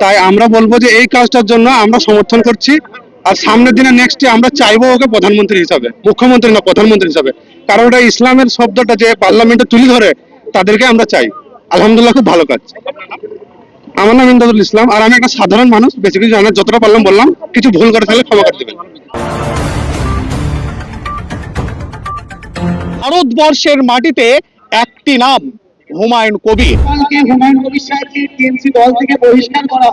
তাই আমরা বলব যে এই কাজটার জন্য আমরা সমর্থন করছি। আর সামনের দিনে নেক্সট আমরা চাইব ওকে প্রধানমন্ত্রী হিসাবে মুখ্যমন্ত্রী না প্রধানমন্ত্রী হিসাবে। কারণ ওটা ইসলামের শব্দটা যে পার্লামেন্টে তুলে ধরে তাদেরকে আমরা চাই। আলহামদুলিল্লাহ খুব ভালো কাজ। আমার নাম ইমদাদুল ইসলাম আর আমি একটা সাধারণ মানুষ বেশি কিছু জানি না, যতটা পারলাম বললাম কিছু ভুল করে থাকলে ক্ষমা করে দেবেন। ভারতবর্ষের মাটিতে একটি নাম হুমায়ুন কালকে হুমায়ুন থেকে বহিষ্কার করা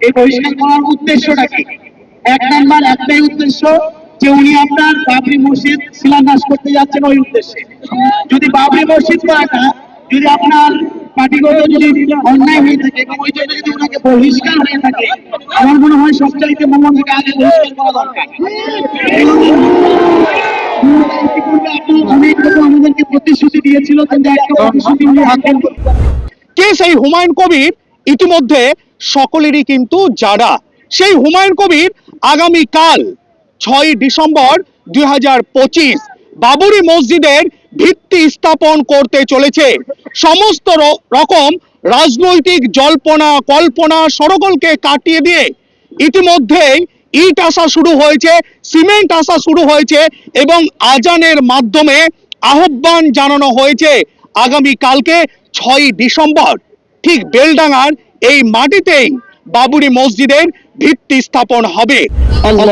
এই বহিষ্কার করার উদ্দেশ্যটা কি? নাম্বার, একটাই উদ্দেশ্য যে উনি আপনার বাবরি মসজিদ করতে যাচ্ছেন ওই উদ্দেশ্যে। যদি বাবরি মসজিদ যদি আপনার অন্যায় হয়ে থাকে ওই জন্য বহিষ্কার হয়ে থাকে, আমার মনে হয় সবচাইতে মোহাম্মদকে আগে বহিষ্কার করা দরকার। প্রতিশ্রুতি দিয়েছিল কে সেই হুমায়ুন কবির? ইতিমধ্যে সকলেরই কিন্তু যারা। সেই হুমায়ুন কবির আগামী কাল ছয় ডিসেম্বর দুই বাবরি মসজিদের ভিত্তি স্থাপন করতে চলেছে। সমস্ত রকম রাজনৈতিক জল্পনা কল্পনা সরগোলকে কাটিয়ে দিয়ে ইতিমধ্যেই ইট আসা শুরু হয়েছে সিমেন্ট আসা শুরু হয়েছে এবং আজানের মাধ্যমে আহ্বান জানানো হয়েছে আগামী কালকে ছয়ই ডিসেম্বর। ঠিক বেলডাঙ্গার এই মাটিতেই বাবুরি মসজিদের ভিত্তি স্থাপন হবে। আল্লাহ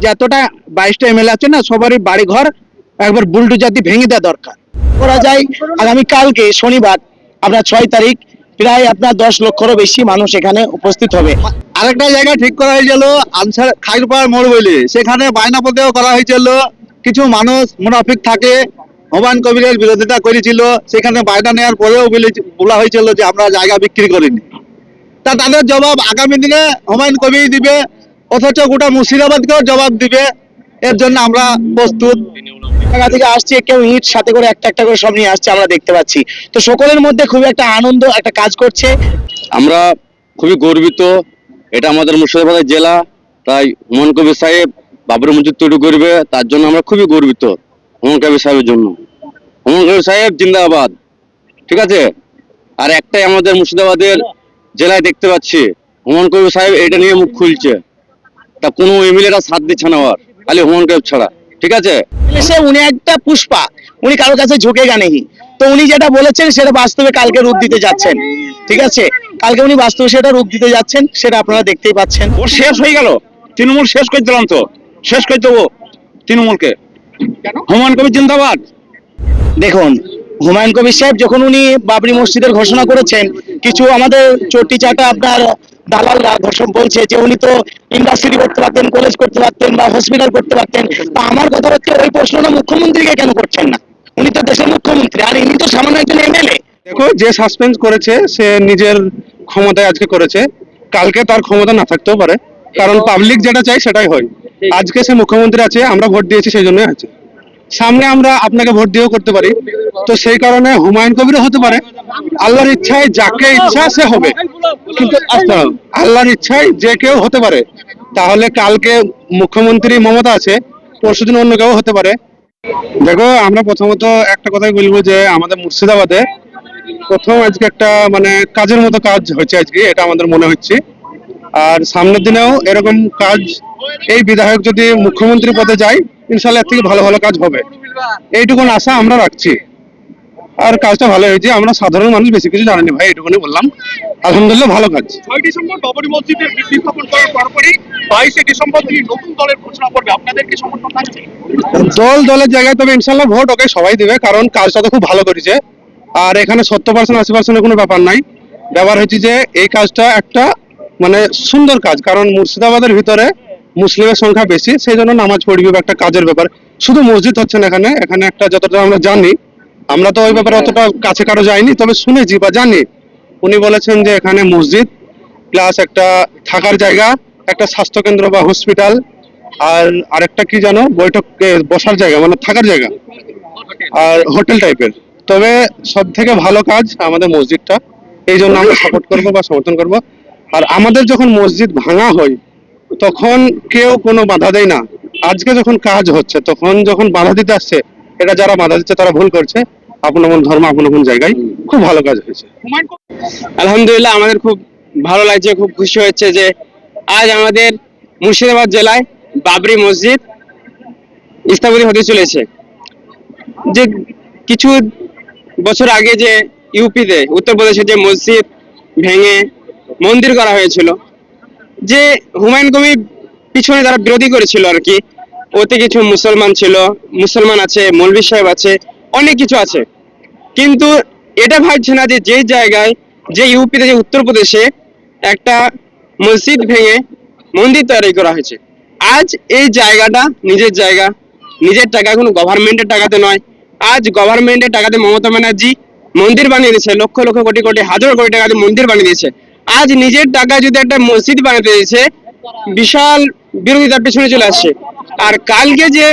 যতটা বাইশটা এমএলএ আছে না, সবারই বাড়ি ঘর একবার বুলডোজার দিয়ে ভেঙে দেওয়া দরকার। করা যায় আগামী কালকে, শনিবার, আপনার ছয় তারিখ, প্রায় আপনার দশ লক্ষরও বেশি মানুষ এখানে উপস্থিত হবে। আরেকটা জায়গা ঠিক করা হয়েছিল, আনসার খাইরপাড় মোড় বলে। সেখানে বায়নাপদেও করা হয়েছিল। কিছু মানুষ মুনাফিক থাকে হুমায়ুন কবিরের বিরোধিতা করেছিল। সেখানে বায়না নেওয়ার পরেও বলে- বলা হয়েছিল যে আমরা জায়গা বিক্রি করিনি। তা তাদের জবাব আগামী দিনে হুমায়ুন কবির দিবে। অথচ গোটা মুর্শিদাবাদকেও জবাব দিবে। এর জন্য আমরা প্রস্তুত। জায়গা থেকে আসছে, কেউ ইট সাথে করে একটা একটা করে সব নিয়ে আসছে, আমরা দেখতে পাচ্ছি। তো সকলের মধ্যে খুবই একটা আনন্দ, একটা কাজ করছে। আমরা খুবই গর্বিত। এটা আমাদের মুর্শিদাবাদের জেলা, তাই হুমায়ুন কবির সাহেব বাবরি মসজিদ তৈরি করবে, তার জন্য আমরা খুবই গর্বিত হুমায়ুন কবির সাহেবের জন্য। হুমায়ুন কবির সাহেব জিন্দাবাদ। ঠিক আছে? আর একটাই আমাদের মুর্শিদাবাদের জেলায় দেখতে পাচ্ছি, হুমায়ুন কবির সাহেব এটা নিয়ে মুখ খুলছে। তা কোনো এমএলএরা সাথ দিচ্ছে না আর খালি হুমায়ুন কবির ছাড়া ঠিক আছে? সে উনি একটা পুষ্পা উনি কারোর কাছে ঝুঁকে গানেহি তো উনি যেটা বলেছেন সেটা বাস্তবে কালকে রূপ দিতে যাচ্ছেন ঠিক আছে? কালকে উনি বাস্তবে সেটা রূপ দিতে যাচ্ছেন সেটা আপনারা দেখতেই পাচ্ছেন। ওর শেষ হয়ে গেল তৃণমূল শেষ করে দিলাম তো শেষ করে দেবো তৃণমূলকে। হুমায়ুন কবির জিন্দাবাদ। দেখুন হুমায়ুন কবির সাহেব যখন উনি বাবরি মসজিদের ঘোষণা করেছেন কিছু আমাদের চটি চাটা আপনার দালালরা ঘোষণ বলছে যে উনি তো ইন্ডাস্ট্রি করতে পারতেন কলেজ করতে পারতেন বা হসপিটাল করতে পারতেন। তা আমার কথা হচ্ছে ওই প্রশ্নটা মুখ্যমন্ত্রীকে কেন করছেন না? উনি তো দেশের মুখ্যমন্ত্রী, আর ইনি তো সামান্য একজন এমএলএ দেখো, যে সাসপেন্স করেছে, সে নিজের ক্ষমতায় আজকে করেছে। কালকে তার ক্ষমতা না থাকতেও পারে, কারণ পাবলিক যেটা চাই সেটাই হয়। আজকে সে মুখ্যমন্ত্রী আছে, আমরা ভোট দিয়েছি, সেই জন্যই আছে। সামনে আমরা আপনাকে ভোট দিয়েও করতে পারি। তো সেই কারণে হুমায়ুন কবিরও হতে পারে। আল্লাহর ইচ্ছায় যাকে ইচ্ছা সে হবে। কিন্তু আল্লাহর ইচ্ছায় যে কেউ হতে পারে। তাহলে কালকে মুখ্যমন্ত্রী মমতা আছে পরশুদিন অন্য কেউ হতে পারে। দেখো, আমরা প্রথমত একটা কথাই বলব যে আমাদের মুর্শিদাবাদে প্রথম আজকে একটা মানে কাজের মতো কাজ হচ্ছে আজকে, এটা আমাদের মনে হচ্ছে। আর সামনের দিনেও এরকম কাজ এই বিধায়ক যদি মুখ্যমন্ত্রী পদে যায় ইনশাল্লাহ থেকে ভালো ভালো কাজ হবে। এইটুকুন আশা আমরা রাখছি। আর কাজটা ভালো হয়েছে আমরা সাধারণ মানুষ বেশি কিছু জানিনি ভাই এইটুকুনি বললাম। আলহামদুলিল্লাহ ভালো কাজ। ছয় ডিসেম্বর বাবরি মসজিদের ভিত্তি স্থাপন করার পরপরই বাইশে ডিসেম্বর তিনি নতুন দলের ঘোষণা করবে। আপনাদের সমর্থন থাকছে? দল দলের জায়গায় তবে ইনশাল্লাহ ভোট ওকে সবাই দেবে কারণ কাজটা তো খুব ভালো করেছে। আর এখানে সত্তর পার্সেন্ট আশি পার্সেন্টের কোনো ব্যাপার নাই। ব্যাপার হচ্ছে যে এই কাজটা একটা মানে সুন্দর কাজ কারণ মুর্শিদাবাদের ভিতরে মুসলিমের সংখ্যা বেশি সেই জন্য নামাজ পড়বে বা একটা কাজের ব্যাপার। শুধু মসজিদ হচ্ছে না এখানে এখানে একটা যতটা আমরা জানি, আমরা তো ওই ব্যাপারে অতটা কাছে কারও যাইনি, তবে শুনেছি বা জানি। উনি বলেছেন যে এখানে মসজিদ প্লাস একটা থাকার জায়গা, একটা স্বাস্থ্য কেন্দ্র বা হসপিটাল আর আরেকটা কি জানো বৈঠক বসার জায়গা মানে থাকার জায়গা, আর হোটেল টাইপের তবে সব থেকে ভালো কাজ আমাদের মসজিদটা এই জন্য আমরা সাপোর্ট করব বা সমর্থন করব। আর আমাদের যখন মসজিদ ভাঙা হয় তখন কেউ কোনো বাধা দেয় না। আজকে যখন কাজ হচ্ছে, তখন যখন বাধা দিতে আসছে, এটা যারা বাধা দিচ্ছে, তারা ভুল করছে। আপন আপন ধর্ম আপন আপন জায়গায় খুব ভালো কাজ হয়েছে। আলহামদুলিল্লাহ, আমাদের খুব ভালো লাগছে, খুব খুশি হচ্ছে যে আজ আমাদের মুর্শিদাবাদ জেলায় বাবরি মসজিদ স্থাপিত হতে চলেছে। যে কিছু বছর আগে যে ইউপিতে উত্তরপ্রদেশে যে মসজিদ ভেঙে মন্দির করা হয়েছিল যে হুমায়ুন কবির পিছনে যারা বিরোধী করেছিল আর কি, ওতে কিছু মুসলমান ছিল, মুসলমান আছে, মৌলভী সাহেব আছে, অনেক কিছু আছে। কিন্তু এটা ভাবছে না যে যে জায়গায়, যে ইউপিতে, যে উত্তরপ্রদেশে একটা মসজিদ ভেঙে মন্দির তৈরি করা হয়েছে। আজ এই জায়গাটা নিজের জায়গা, নিজের টাকা, কোনো গভর্নমেন্টের টাকাতে নয়। আজ গভর্নমেন্টের টাকাতে মমতা ব্যানার্জি মন্দির বানিয়ে দিয়েছে, লক্ষ লক্ষ কোটি কোটি, হাজার কোটি টাকাতে মন্দির বানিয়ে দিয়েছে। আজ নিজের টাকা যদি একটা মসজিদ বানাতে দিয়েছে বিশাল বিরোধিতার পেছনে চলে আসছে। আর কালকে যে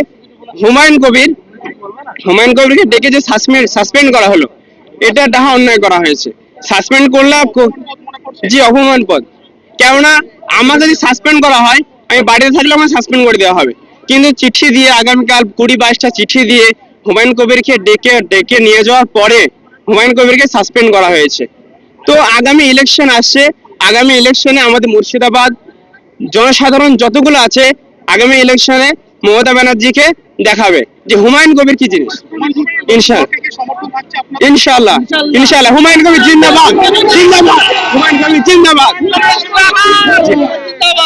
হুমায়ুন কবির, হুমায়ুন কবিরকে ডেকে যে সাসপেন্ড সাসপেন্ড করা হলো, এটা ডাহা অন্যায় করা হয়েছে। সাসপেন্ড করলে জি, অপমান পদ কেননা, আমার যদি সাসপেন্ড করা হয়, আমি বাড়িতে থাকলে আমার সাসপেন্ড করে দেওয়া হবে। কিন্তু চিঠি দিয়ে, আগামীকাল কুড়ি বাইশটা চিঠি দিয়ে হুমায়ুন কবিরকে ডেকে ডেকে নিয়ে যাওয়ার পরে হুমায়ুন কবিরকে সাসপেন্ড করা হয়েছে। তো আগামী ইলেকশন আসছে। আগামী ইলেকশনে আমাদের মুর্শিদাবাদ জনসাধারণ যতগুলো আছে, আগামী ইলেকশনে মমতা ব্যানার্জিকে দেখাবে। যে হুমায়ুন কবির কি জিনিস? ইনশাল্লাহ ইনশাল্লাহ ইনশাল্লাহ হুমায়ুন কবির জিন্দাবাদ। জিন্দাবাদ। হুমায়ুন কবির জিন্দাবাদ।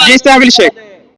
জি শেখ।